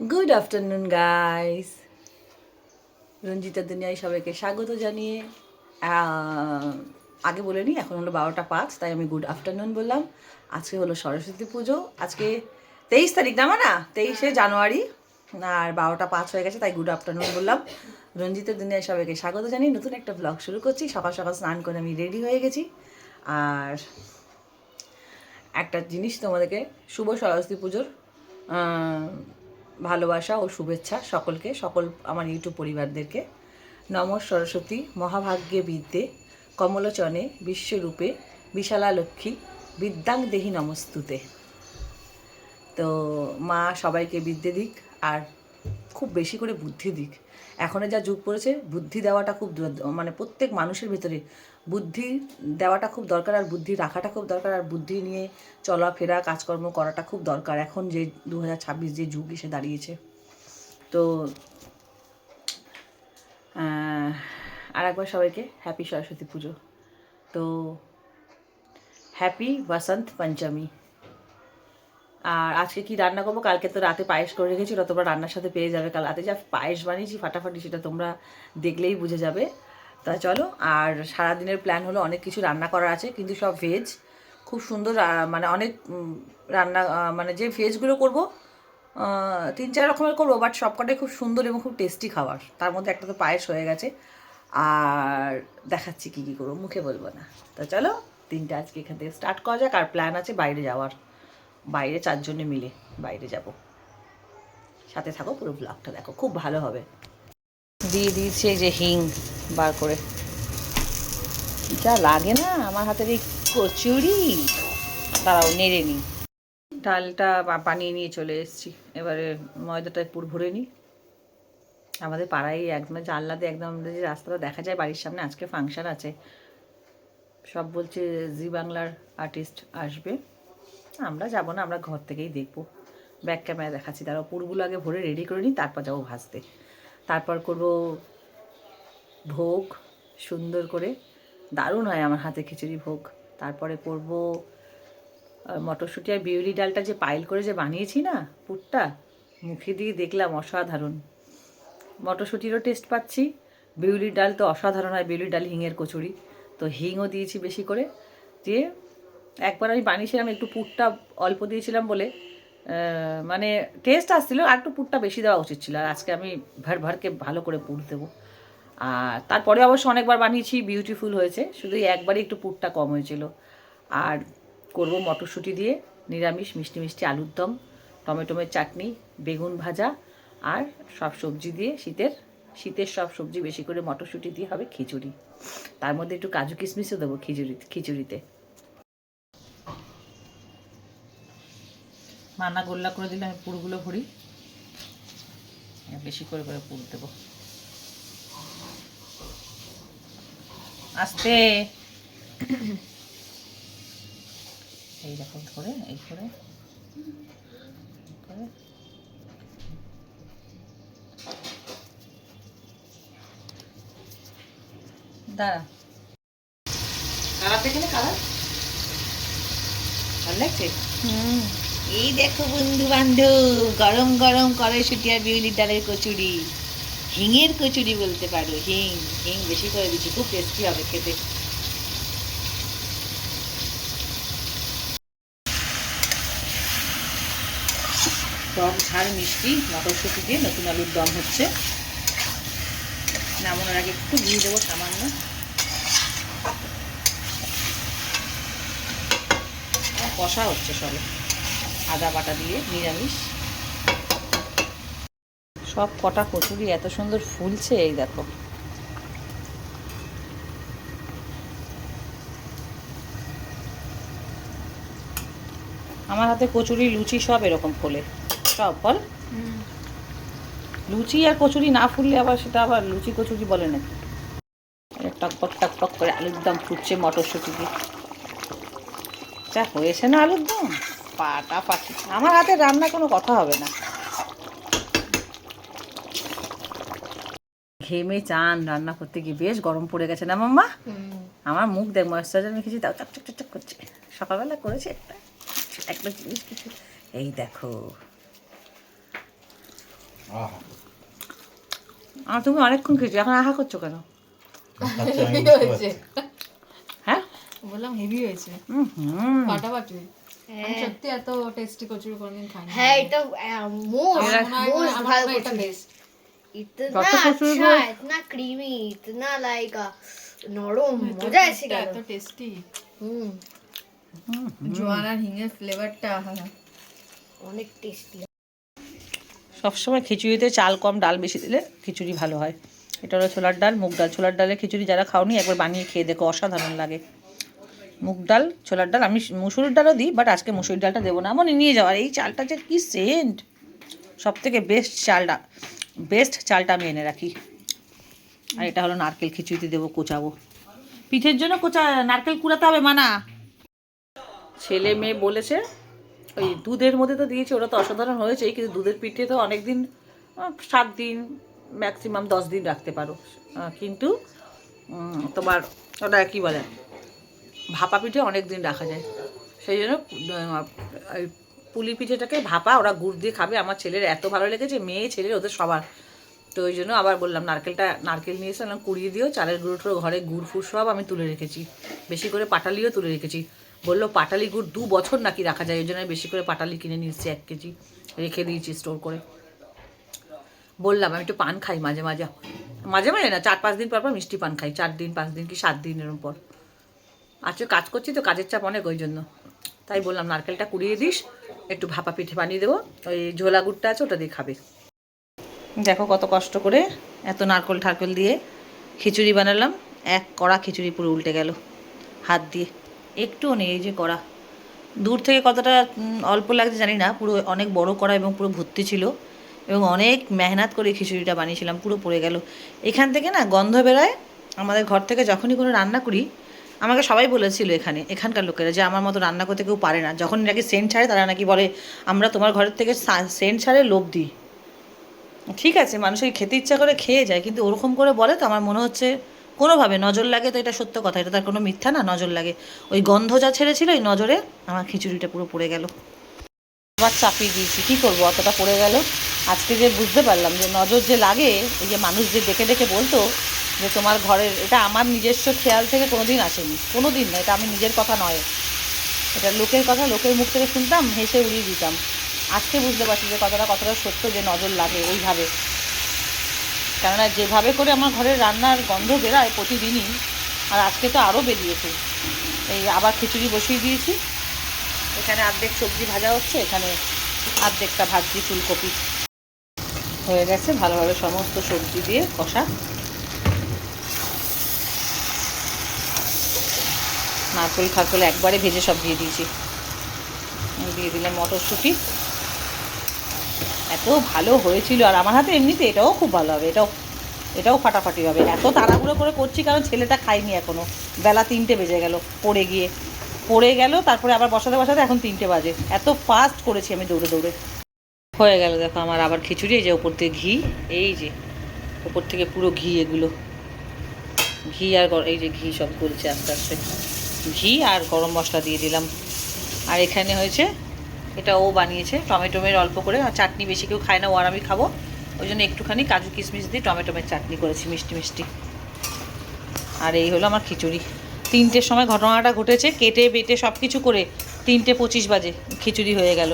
Good afternoon guys Ranjita দুনিয়ায় সবাইকে স্বাগত জানিয়ে আগে বলে নিই, এখন হলো বারোটা পাঁচ, তাই আমি গুড আফটারনুন বললাম। আজকে হলো সরস্বতী পুজো। আজকে তেইশ তারিখ না না তেইশে জানুয়ারি। আর বারোটা পাঁচ হয়ে গেছে, তাই গুড আফটারনুন বললাম। রঞ্জিতের দুনিয়ায় সবাইকে স্বাগত জানিয়ে নতুন একটা ব্লগ শুরু করছি। সকাল সকাল স্নান করে আমি রেডি হয়ে গেছি। আর একটা জিনিস তোমাদেরকে, শুভ সরস্বতী পুজোর ভালোবাসা ও শুভেচ্ছা সকলকে, সকল আমার ইউটিউব পরিবারদেরকে। নম সরস্বতী মহাভাগ্যে বিদ্যে, কমলোচনে বিশ্বরূপে বিশালা লক্ষ্মী বিদ্যাং দেহি নমস্তুতে। তো মা সবাইকে বিদ্যে দিক, আর খুব বেশি করে বুদ্ধি দিক। এখন যা যুগ পড়েছে, বুদ্ধি দেওয়াটা খুব মানে প্রত্যেক মানুষের ভিতরে বুদ্ধি দেওয়াটা খুব দরকার আর বুদ্ধি রাখাটা খুব দরকার আর বুদ্ধি নিয়ে চলাফেরা কাজকর্ম করাটা খুব দরকার। এখন যে দু হাজার ছাব্বিশ যে যুগ এসে দাঁড়িয়েছে। তো আর একবার সবাইকে হ্যাপি সরস্বতী পুজো। তো হ্যাপি বসন্ত পঞ্চমী। আর আজকে কি রান্না করব? কালকে তো রাতে পায়েস করে রেখেছি ওটা তোমরা রান্নার সাথে পেয়ে যাবে কাল রাতে। যা পায়েস বানিয়েছি ফাটাফাটি, সেটা তোমরা দেখলেই বুঝে যাবে। তা চলো, আর সারাদিনের প্ল্যান হলো অনেক কিছু রান্না করার আছে, কিন্তু সব ভেজ খুব সুন্দর মানে অনেক রান্না মানে যে ভেজগুলো করব তিন চার রকমের করব বাট সবকটাই খুব সুন্দর এবং খুব টেস্টি খাবার। তার মধ্যে একটা তো পায়েস হয়ে গেছে। আর দেখাচ্ছি কী কী করব, মুখে বলব না। তা চলো তিনটে আজকে এখান থেকে স্টার্ট করা যাক, আর প্ল্যান আছে বাইরে যাওয়ার। বাইরে চারজনে মিলে বাইরে যাব। সাথে থাকো পুরো ব্লগটা দেখো, খুব ভালো হবে। দিয়ে দিয়েছে যে হিং বার করে। যা লাগে না, আমার হাতের এই কচুরি। তারাও নেড়ে নিই। ডালটা বানিয়ে নিয়ে চলে এসেছি। এবারে ময়দাটা পুর ভরে নিই। আমাদের পাড়ায় একদম জানলা দিয়ে একদম আমাদের যে রাস্তাটা দেখা যায় বাড়ির সামনে, আজকে ফাংশন আছে। সব বলছে জি বাংলার আর্টিস্ট আসবে। আমরা যাব না, আমরা ঘর থেকেই দেখব। ব্যাক ক্যামেরা দেখাচ্ছি তারা পুরগুলো আগে ভরে রেডি করে নিই, তারপর যাব ভাজতে। তারপর করব ভোগ, সুন্দর করে। দারুণ হয় আমার হাতে খিচুড়ি ভোগ। তারপরে করব মটরশুঁটি আর বিউলি ডালটা যে পাইল করে যে বানিয়েছি না, পুরটা, মুখে দিয়ে দেখলাম অসাধারণ। মটরশুঁটিরও টেস্ট পাচ্ছি, বিউলির ডাল তো অসাধারণ হয়, বিউলির ডাল, হিঙের কচুরি। তো হিংও দিয়েছি বেশি করে, দিয়ে একবার আমি বানিয়েছিলাম, একটু পুরটা অল্প দিয়েছিলাম বলে। মানে টেস্ট আসছিল, আর একটু পুরটা বেশি দেওয়া উচিত ছিল। আর আজকে আমি ভার ভারকে ভালো করে পুর দেবো। আর তারপরে অবশ্য অনেকবার বানিয়েছি বিউটিফুল হয়েছে। শুধু একবারই একটু পুরটা কম হয়েছিল। আর করব মটরশুঁটি দিয়ে, নিরামিষ, মিষ্টি মিষ্টি আলুর দম টমেটোমের চাটনি, বেগুন ভাজা, আর সব সবজি দিয়ে শীতের শীতের সব সবজি বেশি করে মটরশুঁটি দিয়ে হবে খিচুড়ি। তার মধ্যে একটু কাজু কিশমিশও দেবো খিচুড়ি, খিচুড়িতে। মানা গোল্লা করে দিলে আমি পুরগুলো ভরি। বেশি করে করে পুর দেবো। আস্তে। এই রকম করে এই করে। করে দাঁড়া। কালার দেখে না কালার? ভালো লাগছে? এই দেখো বন্ধু বান্ধব, গরম গরম কড়াইশুটি আর বিউলির ডালের কচুরি। হিঙের কচুরি বলতে পারো, হিং হিং বেশি করে দিচ্ছি, খুব টেস্টি হবে খেতে। টক ঝাল মিষ্টি, মটরশুঁটি দিয়ে নতুন আলুর দম হচ্ছে। নামানোর আগে একটু ঘি দেবো সামান্য। কষা হচ্ছে সবে। আদা বাটা দিয়ে নিরামিষ। সব কটা কচুরি এত সুন্দর ফুলছে, এই দেখো। আমার হাতে কচুরি, লুচি সব এরকম ফোলে। সব, বল। লুচি আর কচুরি না ফুললে আবার সেটা আবার লুচি কচুরি বলে নাকি এই টকবক টকবক করে আলুর দম ফুটছে মটরশুঁটি দিয়ে। যা হয়েছে না আলুর দম? পাটা পাটি আমার হাতে রান্না কোনো কথা হবে না। ঘেমে চান রান্না করতে গিয়ে বেশ গরম পড়ে গেছে না মাম্মা? আমার মুখ দেখ ময়েশ্চারাইজার মেখেছি তাও চকচক চকচক করছে। সকালবেলা করেছে একটা একটা জিনিস কিছু। এই দেখো। আর তুমি অনেকক্ষণ খেয়েছো এখন আহা করছ কেন? আচ্ছা হ্যাঁ? বললাম হেভি হয়েছে। হুম। আমি সত্যি এত টেস্টি কচুরি কোনদিন খাইনি হ্যাঁ এটা মোস্ট আমার মনে হয়- মোস্ট আমার ভালো মনে হয় এটা কচুরি best। इतना কত কচুরি अच्छा বল? इतना क्रीमी इतना लाइक নরম মজা এসে এটা গেল এত টেস্টি হুম জোয়ান আর হিঙের ফ্লেভারটা অনেক টেস্টি সবসময় খিচুড়িতে চাল কম ডাল বেশি দিলে খিচুড়ি ভালো হয় এটা হলো ছোলার ডাল মুগ ডাল ছোলার ডালের খিচুড়ি যারা খাওনি একবার বানিয়ে খেয়ে দেখো অসাধারণ লাগে মুগ ডাল, ছোলার ডাল, আমি মুসুরির ডালও দিই বাট আজকে মুসুরির ডালটা দেবো না এমনই নিয়ে যাওয়ার। এই চালটা যে কী সেন্ট সব থেকে বেস্ট চালটা বেস্ট চালটা আমি এনে রাখি। আর এটা হলো নারকেল খিচুড়িতে দেবো, কোচাবো। পিঠের জন্য কোচা, নারকেল কুড়াতে হবে, মানা। ছেলে মেয়ে বলেছে, ওই দুধের মধ্যে তো দিয়েছে, ওরা তো অসাধারণ হয়েছে, কিন্তু দুধের পিঠে তো অনেক দিন সাত দিন ম্যাক্সিমাম দশ দিন রাখতে পারো। কিন্তু তোমার, ওটা কী বলে? ভাপা পিঠে অনেক দিন রাখা যায়। সেই জন্য পুলি পিঠেটাকে ভাপা, ওরা গুড় দিয়ে খাবে। আমার ছেলের এত ভালো লেগেছে, মেয়ে, ছেলের ওদের সবার। তো ওই জন্য আবার বললাম, নারকেলটা, নারকেল নিয়ে এসে কুড়িয়ে দিও। চালের গুঁড়ো টুড়ো ঘরে গুড় ফুড় সব আমি তুলে রেখেছি। বেশি করে পাটালিও তুলে রেখেছি। বলল, পাটালি গুড় দু বছর নাকি রাখা যায়? ওই জন্য বেশি করে পাটালি কিনে নিয়ে এসেছি, এক কেজি। রেখে দিয়েছি স্টোর করে। বললাম, আমি একটু পান খাই মাঝে মাঝে। মাঝে মাঝে না চার পাঁচ দিন পর পর মিষ্টি পান খাই। চার দিন, পাঁচ দিন কি সাত দিন এরকম পর। আজকে কাজ করছি তো কাজের চাপ অনেক ওই জন্য। তাই বললাম, নারকেলটা কুড়িয়ে দিস, একটু ভাপা পিঠে বানিয়ে দেবো। ওই ঝোলা গুড়টা আছে, ওটা দিয়ে খাবে। দেখো কত কষ্ট করে এত নারকেল ঠারকেল দিয়ে খিচুড়ি বানালাম। এক কড়া খিচুড়ি পুরো উল্টে গেল হাত দিয়ে। একটুও নেই এই যে কড়া। দূর থেকে কতটা অল্প লাগছে জানি না। পুরো অনেক বড় কড়া এবং পুরো ভর্তি ছিল। এবং অনেক মেহনত করে খিচুড়িটা বানিয়েছিলাম, পুরো পড়ে গেল। এখান থেকে না গন্ধ বেরোয়। আমাদের ঘর থেকে যখনই কোনো রান্না করি আমাকে সবাই বলেছিল এখানে, এখানকার লোকেরা যে আমার মতো রান্না করতে কেউ পারে না। যখন নাকি সেন্ট ছাড়ে, তারা নাকি বলে, আমরা তোমার ঘরের থেকে সেন্ট ছাড়ে লোভ দিই। ঠিক আছে, মানুষের খেতে ইচ্ছা করে খেয়ে যায়, কিন্তু ওরকম করে বলে তো আমার মনে হচ্ছে কোনোভাবে নজর লাগে তো এটা সত্য কথা, এটা তার কোনো মিথ্যা না, নজর লাগে। ওই গন্ধ যা ছেড়েছিল ওই নজরে আমার খিচুড়িটা পুরো পড়ে গেল। আবার চাপিয়ে দিয়েছি, কী করব, অতটা পড়ে গেল। আজকে যে বুঝতে পারলাম যে নজর যে লাগে এই যে মানুষ যে ডেকে ডেকে বলতো যে তোমার ঘরের, এটা আমার নিজস্ব খেয়াল থেকে কোনো দিন আসেনি। কোনো দিন না, এটা আমি নিজের কথা নয়। এটা লোকের কথা, লোকের মুখ থেকে শুনতাম, হেসে উড়িয়ে দিতাম। আজকে বুঝতে পারছি যে কথাটা কতটা সত্য, যে নজর লাগে ওইভাবে কেননা যেভাবে করে আমার ঘরের রান্নার গন্ধ বেরায় প্রতিদিনই, আর আজকে তো আরও বেরিয়েছে। এই আবার খিচুড়ি বসিয়ে দিয়েছি। এখানে অর্ধেক সবজি ভাজা হচ্ছে, এখানে অর্ধেকটা ভাজছি ফুলকপি। হয়ে গেছে ভালোভাবে সমস্ত সবজি দিয়ে কষা। নারকেল খারকেল একবারে ভেজে সব দিয়ে দিয়েছি। দিয়ে দিলাম মটরশুঁটি। এত ভালো হয়েছিল। আর আমার হাতে এমনিতে এটাও খুব ভালো হবে। এটাও এটাও ফাটাফাটি হবে। এত তাড়াহুড়ো করে করছি, কারণ ছেলেটা খায়নি এখনও। বেলা তিনটে বেজে গেল পড়ে গিয়ে। পড়ে গেল, তারপরে আবার বসাতে বসাতে এখন তিনটে বাজে। এত ফাস্ট করেছি আমি দৌড়ে দৌড়ে। হয়ে গেল দেখো আমার আবার খিচুড়ি, এই যে ওপর থেকে ঘি, এই যে ওপর থেকে পুরো ঘি এগুলো। ঘি আর এই যে ঘি সব গলছে আস্তে আস্তে। ঘি আর গরম মশলা দিয়ে দিলাম। আর এখানে হয়েছে, এটা ও বানিয়েছে টমেটোমের অল্প করে, আর চাটনি বেশি কেউ খায় না, ও আর আমি খাব। ওই জন্য একটুখানি কাজু কিশমিশ দিয়ে টমেটোমের চাটনি করেছি, মিষ্টি মিষ্টি। আর এই হলো আমার খিচুড়ি। তিনটের সময় ঘটনাটা ঘটেছে, কেটে বেটে সব কিছু করে তিনটে পঁচিশ বাজে, খিচুড়ি হয়ে গেল।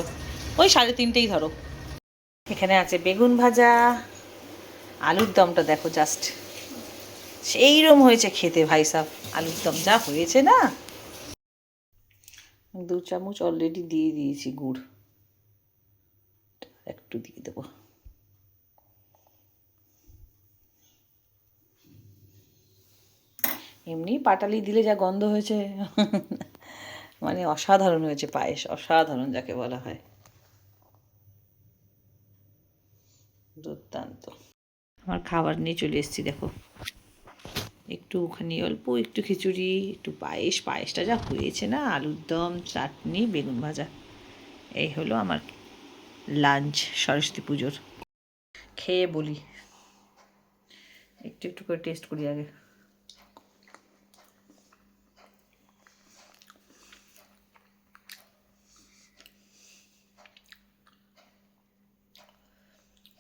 ওই সাড়ে তিনটেই ধরো। এখানে আছে বেগুন ভাজা, আলুর দমটা দেখো জাস্ট সেইরম হয়েছে খেতে ভাই সাহ আলুর দম যা হয়েছে না। দু চামচ অলরেডি দিয়ে দিয়েছি গুড়। একটু দিয়ে দেবো। এমনি পাটালি দিলে যা গন্ধ হয়েছে মানে অসাধারণ হয়েছে পায়েস, অসাধারণ যাকে বলা হয়। দুর্দান্ত। আমার খাবার নিয়ে চলে এসেছি, দেখো। একটুখানি অল্প একটু খিচুড়ি, একটু পায়েস, পায়েসটা যা হয়েছে না, আলুর দম, চাটনি, বেগুন ভাজা। এই হলো আমার লাঞ্চ, সরস্বতী পুজোর। খেয়ে বলি। একটু একটু করে টেস্ট করি আগে।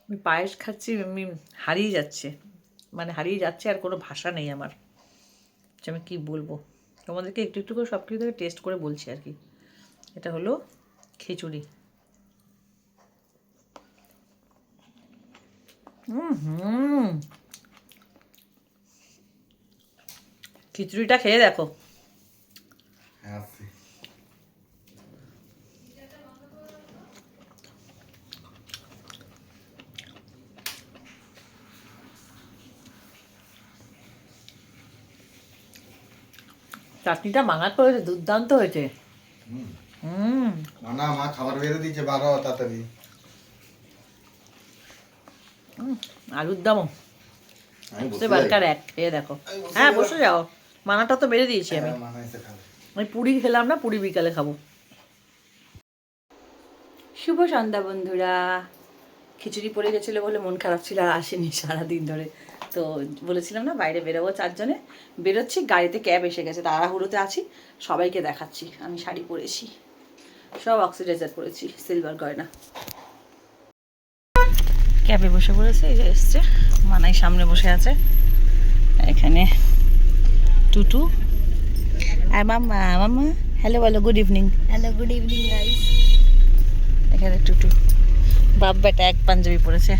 আমি পায়েস খাচ্ছি, আমি হারিয়ে যাচ্ছে। মানে হারিয়ে যাচ্ছে আর কোনো ভাষা নেই আমার। যে আমি কী বলব? তোমাদেরকে একটু একটু করে সব কিছু থেকে টেস্ট করে বলছি আর কি। এটা হলো খিচুড়ি। হুম। খিচুড়িটা খেয়ে দেখো আসি চাটনিটা মাঙাট করেছে দুর্দান্ত হয়েছে। হুম। না মা খাবার বেড়ে দিয়েছে বারো তাড়াতাড়ি। আলুর দামও। সে বারকার এক খেয়ে দেখো। হ্যাঁ বসে যাও। মানাটা তো বেড়ে দিয়েছি আমি। মানা এসে খাবে। আমি পুরি খেলাম না পুরি বিকালে খাব। শুভ সন্ধ্যা বন্ধুরা। খিচুড়ি পড়ে গেছিল বলে মন খারাপ ছিল আর আসেনি সারাদিন ধরে। তো বলেছিলাম না বাইরে বেরোবো চারজনে। বেরোচ্ছি গাড়িতে ক্যাব এসে গেছে তাড়াহুড়োতে আছি। সবাইকে দেখাচ্ছি আমি শাড়ি পরেছি। সব অক্সিডাইজার পরেছি সিলভার গয়না। ক্যাবে বসে পড়েছে এই যে এসছে মানাই সামনে বসে আছে। এখানে টুটু। আর মাম্মা মাম্মা হ্যালো বলো good evening hello good evening guys এখানে টুটু। বাপ বেটা এক পাঞ্জাবি পরেছে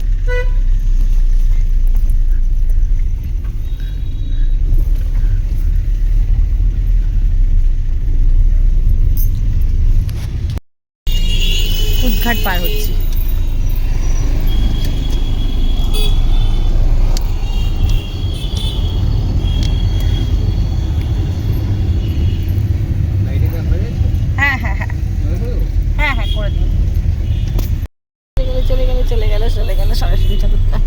উদ্ঘাট পার হচ্ছি হ্যাঁ হ্যাঁ হ্যাঁ হ্যাঁ হ্যাঁ করে দিন চলে গেল চলে গেল চলে গেল সরস্বতী ঠাকুরটা।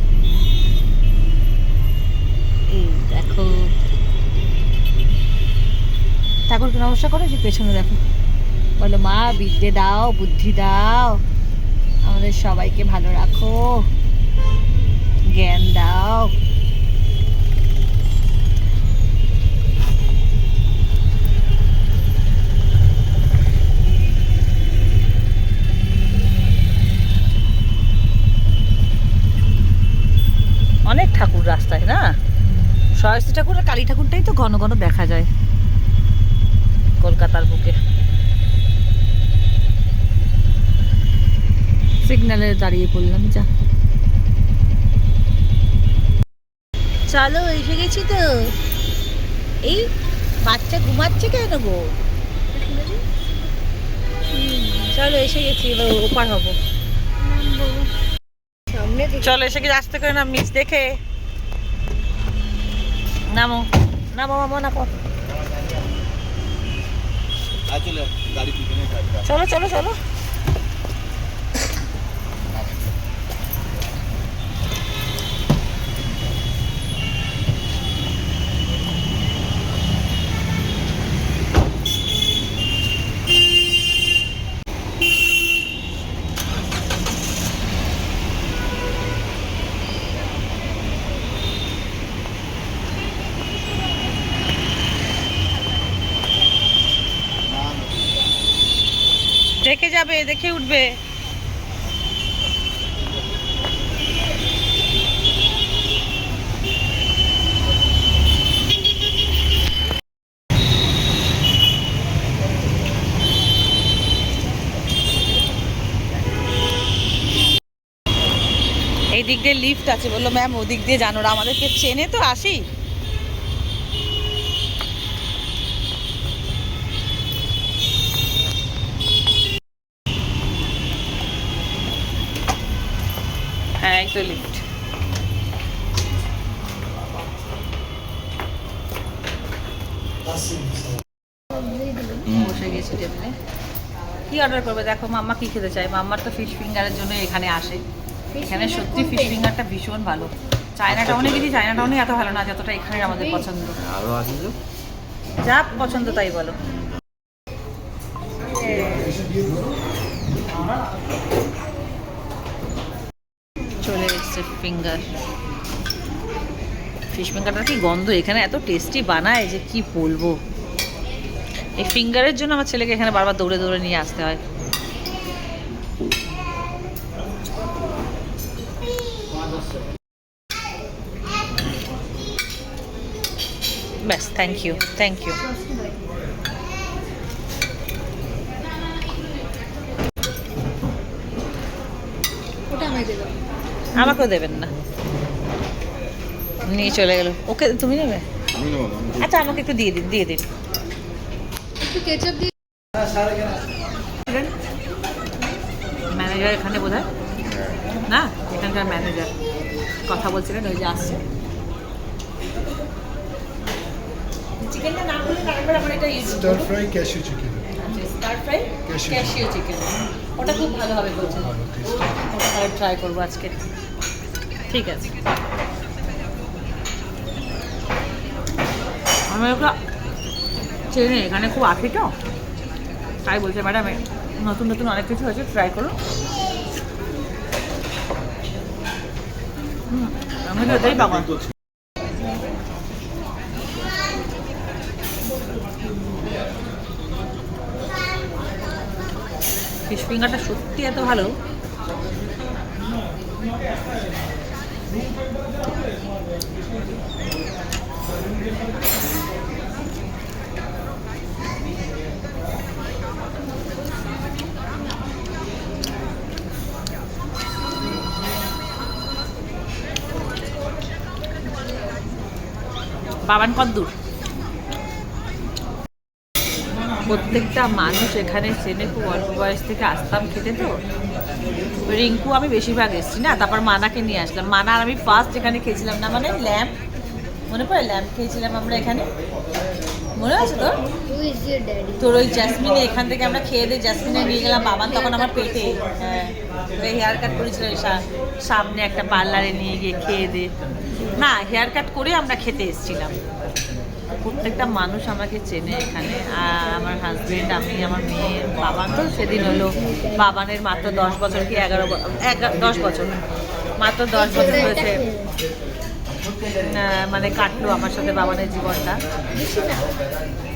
দেখো। ঠাকুরকে নমস্কার করে, যে পেছনে দেখো। বলো, মা, বিদ্যে দাও, বুদ্ধি দাও। আমাদের সবাইকে ভালো রাখো। জ্ঞান দাও। অনেক ঠাকুর রাস্তায়, না? সরস্বতী ঠাকুর আর কালী ঠাকুরটাই তো ঘন ঘন দেখা যায়। কলকাতার বুকে। সিগন্যালে দাঁড়িয়ে পড়লাম যা। চলো এসে গেছি তো। এই বাচ্চা ঘুমাচ্ছে কেন গো? চলো এসে গেছি এবার ওপার হব। চলো এসে গেছি আস্তে করে না মিস দেখে। নামো। নামো মামো নামো। চলে গাড়ি পিছনে থাকবে চলো চলো চলো দেখে উঠবে। এই দিক দিয়ে লিফট আছে। বলল ম্যাম ওদিক দিয়ে জানোরা আমাদেরকে চেনে তো আসি। এই লিফট বসে গেছি টেবিলে। কি অর্ডার করবে? দেখো মাম্মা কি খেতে চায়? মাম্মার তো ফিশ ফিঙ্গারের জন্য এখানে আসে। এখানে সত্যি ফিশ ফিঙ্গারটা ভীষণ ভালো। চায়না টাউনে গেছি চায়না টাউনে এত ভালো না যতটা এখানে আমাদের পছন্দ। আরও আছে যে যা পছন্দ তাই বলো। চলে ফিঙ্গার। ফিশ ফিঙ্গারটা কি গন্ধ? এখানে এত টেস্টি বানায় যে কি বলব? এই ফিঙ্গারের জন্য আমার ছেলেকে এখানে বারবার দৌড়ে দৌড়ে নিয়ে আসতে হয়। ব্যাস থ্যাংক ইউ থ্যাংক ইউ ওটা আমায় আমাকেও দেবেন না। নিয়ে চলে গেল। ওকে তুমি নেবে? আচ্ছা আমাকে একটু দিয়ে দিন দিয়ে দিন। একটু কেচাপ দিয়ে ম্যানেজার এখানে বোধ না? এখানকার ম্যানেজার কথা বলছিলেন ওই যে আসছে। চিকেনটা না বলে তারপর আমার এটা use star fry cashew chicken star fry Cashew chicken ওটা খুব ভালো হবে বলছেন। ওটা তাহলে ট্রাই করব আজকে। ঠিক আছে। আমি ওটা চেনে এখানে খুব আছি তো? তাই বলছে, ম্যাডাম নতুন নতুন অনেক কিছু হয়েছে ট্রাই করো। আমি তো এটাই পাবো। তো ফিশ ফিঙ্গারটা সত্যি এত ভালো? বাবান কদ্দূর প্রত্যেকটা মানুষ এখানে চেনে খুব অল্প বয়স থেকে আসতাম খেতে তো। রিঙ্কু আমি বেশিরভাগ এসেছি না তারপর মানাকে নিয়ে আসলাম। মানা আর আমি ফার্স্ট এখানে খেয়েছিলাম না মানে ল্যাম্প মনে পড়ে ল্যাম্প খেয়েছিলাম আমরা এখানে? মনে আছে তোর? তোর ওই জ্যাসমিনে এখান থেকে আমরা খেয়ে দিয়ে জ্যাসমিনে নিয়ে গেলাম। বাবান তখন আমার পেটে হ্যাঁ হেয়ার কাট করেছিল সামনে একটা পার্লারে নিয়ে গিয়ে খেয়ে দিয়ে। না হেয়ার কাট করে আমরা খেতে এসেছিলাম। প্রত্যেকটা মানুষ আমাকে চেনে এখানে। আমার হাজবেন্ড আমি, আমার মেয়ে বাবান তো সেদিন হলো বাবানের মাত্র দশ বছর কি এগারো দশ বছর। মাত্র দশ বছর হয়েছে। মানে কাটলো আমার সাথে বাবানের জীবনটা।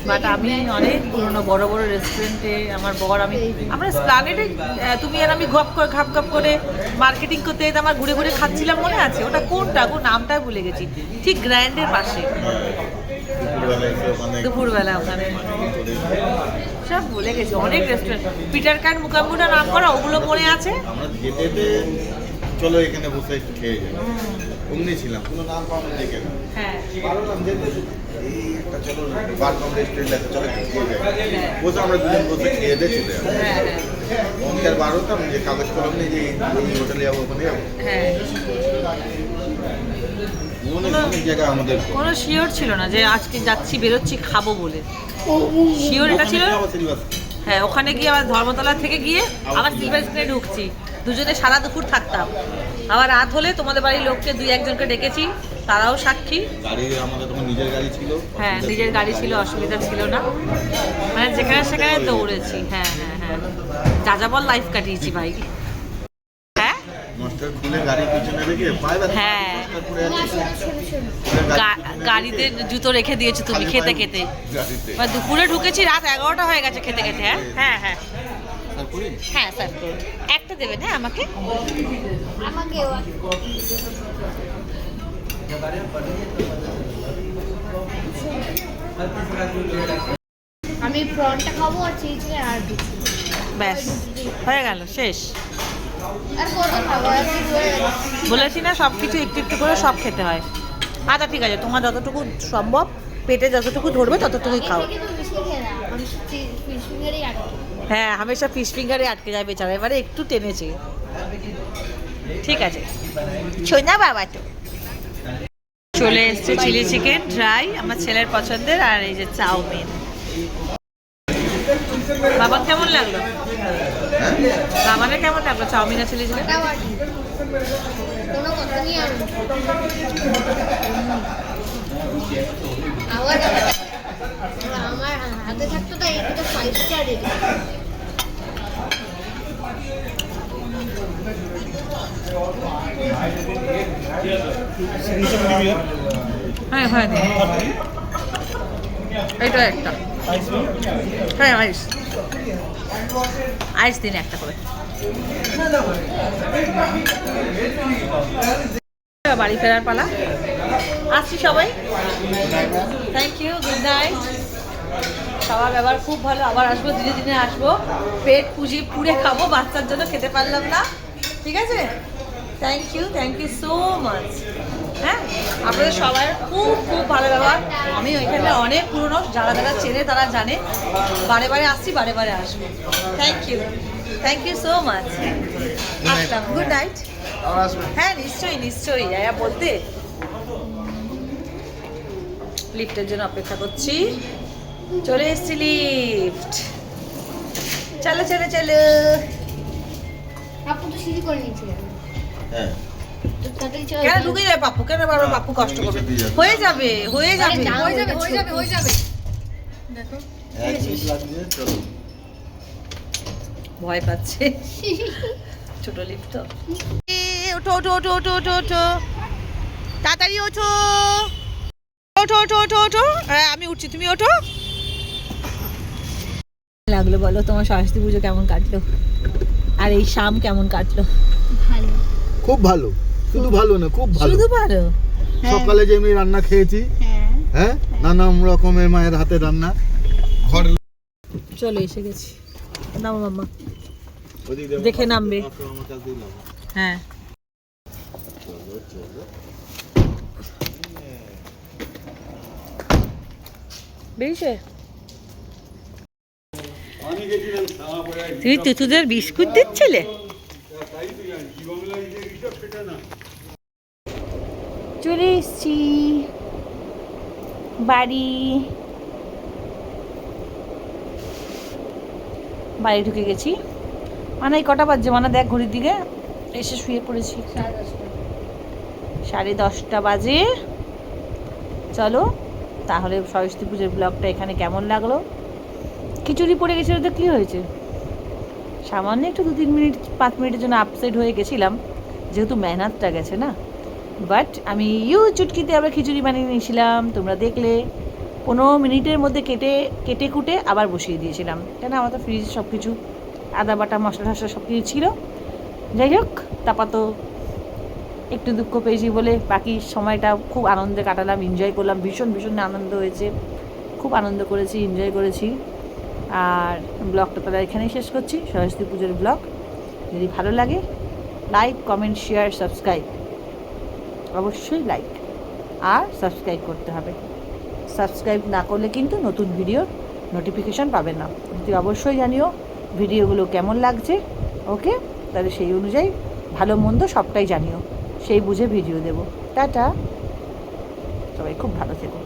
বাট আমি অনেক পুরনো বড় বড় রেস্টুরেন্টে আমার বর, আমি, আমরা স্প্লানেটে তুমি আর আমি ঘপ করে, ঘাপ ঘাপ করে মার্কেটিং করতে যেতে আমার ঘুরে ঘুরে খাচ্ছিলাম মনে আছে? ওটা কোনটা? গো, নামটা ভুলে গেছি। ঠিক গ্র্যান্ডের পাশে। দুপুরবেলা ওখানে। সব ভুলে গেছি অনেক রেস্টুরেন্ট পিটার কার মুকাম্বুটা নাম করা ওগুলো মনে আছে? আমরা যেতে যেতে চলো এখানে বসে খেয়ে যাই। অমনি ছিলাম কোনো নাম পাবো দেখে না হ্যাঁ। পারলাম যেতে এই একটা চলো বারকম রেস্টুরেন্ট আছে চলো খেয়ে যাই। বসে আমরা দুজন বসে খেয়ে দিয়ে চলে যাব হ্যাঁ হ্যাঁ। আর বার হতাম যে কাগজ কলম নেই যে হোটেলে যাব ওখানে যাব। হ্যাঁ অনেক অনেক জায়গা আমাদের কোনো শিওর ছিল না যে আজকে যাচ্ছি বেরোচ্ছি খাব বলে। শিওর এটা ছিল? হ্যাঁ ওখানে গিয়ে আবার ধর্মতলা থেকে গিয়ে আবার সিলভার স্ক্রিনে ঢুকছি। দুজনে সারা দুপুর থাকতাম। আবার রাত হলে তোমাদের বাড়ির লোককে দুই একজনকে ডেকেছি তারাও সাক্ষী। গাড়ি আমাদের তখন নিজের গাড়ি ছিল হ্যাঁ নিজের গাড়ি ছিল অসুবিধা ছিল না। মানে যেখানে সেখানে দৌড়েছি। হ্যাঁ হ্যাঁ হ্যাঁ। যা যাবর লাইফ কাটিয়েছি ভাই হ্যাঁ মাস্টার খুলে গাড়ির পিছনে রেখে পায়ে ব্যথা হ্যাঁ। গাড়িতে জুতো রেখে দিয়েছ তুমি খেতে খেতে। মানে দুপুরে ঢুকেছি রাত এগারোটা হয়ে গেছে খেতে খেতে হ্যাঁ? হ্যাঁ হ্যাঁ। হ্যাঁ স্যার একটা দেবেন হ্যাঁ আমাকে? আমাকে আমি প্রনটা খাব আর চিকেন আর কিছু ব্যাস হয়ে গেল শেষ। বলেছি না, সব কিছু একটু একটু করে সব খেতে হয়। আচ্ছা ঠিক আছে, তোমার যতটুকু সম্ভব, পেটে যতটুকু ধরবে, ততটুকুই খাও। হ্যাঁ হামেশা ফিশ ফিঙ্গারে আটকে যায় বেচারা, এবারে একটু টেনেছে ঠিক আছে। সোনা বাবা তো। চলে এসছে চিলি চিকেন ড্রাই আমার ছেলের পছন্দের, আর এই যে চাউমিন। বাবা, কেমন লাগল? বাবানের কেমন লাগল? চাউমিন আর আবার আমার হাতে থাকতো তো এটা ফাইভ স্টার রেটিং হ্যাঁ হ্যাঁ। এইটা একটা। হ্যাঁ আইস। আইস দিন একটা করে। বাড়ি ফেরার পালা। আসছি সবাই। থ্যাংক ইউ গুড নাইট খাওয়া ব্যবহার খুব ভালো, আবার আসব দিনে দিনে আসব। পেট পুজি পুড়ে খাব, বাচ্চার জন্য খেতে পারলাম না। ঠিক আছে? Thank you thank you so much হ্যাঁ আপনাদের সবার খুব খুব ভালো ব্যবহার। আমি ওইখানে অনেক পুরনো যারা যারা চেনে তারা জানে। বারে বারে আসছি বারে বারে আসব। Thank you thank you so much Aslam. Good night হ্যাঁ নিশ্চয়ই নিশ্চয়ই। আয়া বলতে। লিফটের জন্য অপেক্ষা করছি। চলে এসছি লিফট চলো চলো চলো। আপু তো সিঁড়ি করে নিয়েছিলেন। হ্যাঁ। কেন ঢুকে যাবে পাপ্পু কেন বারবার পাপ্পু কষ্ট করবে? হয়ে যাবে হয়ে যাবে হয়ে যাবে হয়ে যাবে হয়ে যাবে। দেখো। ভয় পাচ্ছে। ছোট লিফট তো। ওঠো ওঠো ওঠো ওঠো ওঠো ওঠো। তাড়াতাড়ি ওঠো। ওঠো ওঠো ওঠো ওঠো। হ্যাঁ আমি উঠছি তুমি ওঠো। লাগল বলো তোমার সরস্বতী পুজো কেমন কাটলো? আর এই শাম কেমন কাটলো? ভালো। খুব ভালো। শুধু ভালো না খুব ভালো। শুধু ভালো? সকালে যে আমি রান্না খেয়েছি হ্যাঁ। হ্যাঁ নানান রকমের মায়ের হাতে রান্না। ঘর চলে এসে গেছি। নামো মাম্মা। দেখে নামবে। হ্যাঁ। বেরিয়েছে? তুমি তুতুদের বিস্কুট দিচ্ছিলে? চলে এসছি। বাড়ি। বাড়ি ঢুকে গেছি। মানে এই কটা বাজছে? মানে দেখ ঘড়ির দিকে। এসে শুয়ে পড়েছি। সাড়ে দশটা। সাড়ে দশটা বাজে। চলো তাহলে সরস্বতী পুজোর ব্লগটা এখানে কেমন লাগল? খিচুড়ি পড়ে গেছিল তো কী হয়েছে? সামান্য একটু দু তিন মিনিট পাঁচ মিনিটের জন্য আপসেট হয়ে গেছিলাম। যেহেতু মেহনাতটা গেছে না বাট আমি ইউ চুটকিতে আবার খিচুড়ি বানিয়ে নিয়েছিলাম। তোমরা দেখলে পনেরো মিনিটের মধ্যে কেটে কেটে কুটে আবার বসিয়ে দিয়েছিলাম। কেন? আমার তো ফ্রিজে সব কিছু আদা বাটা, মশলা টশলা সব কিছু ছিল। যাই হোক তারপর তো একটু দুঃখ পেয়েছি বলে বাকি সময়টা খুব আনন্দে কাটালাম এনজয় করলাম। ভীষণ ভীষণ আনন্দ হয়েছে। খুব আনন্দ করেছি এনজয় করেছি। আর ব্লগটা তাহলে এখানেই শেষ করছি। সরস্বতী পুজোর ব্লগ। যদি ভালো লাগে লাইক কমেন্ট শেয়ার সাবস্ক্রাইব অবশ্যই লাইক আর সাবস্ক্রাইব করতে হবে। সাবস্ক্রাইব না করলে কিন্তু নতুন ভিডিওর নোটিফিকেশান পাবে না। তুই অবশ্যই জানিও ভিডিওগুলো কেমন লাগছে ওকে তাহলে সেই অনুযায়ী ভালো মন্দ সবটাই জানিও। সেই বুঝে ভিডিও দেবো। টাটা! সবাই খুব ভালো থেকো।